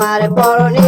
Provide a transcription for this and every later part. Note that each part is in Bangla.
তোমার পরনে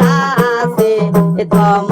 কবি তোর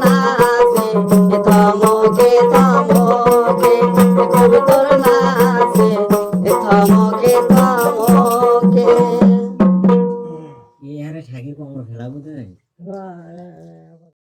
নাচে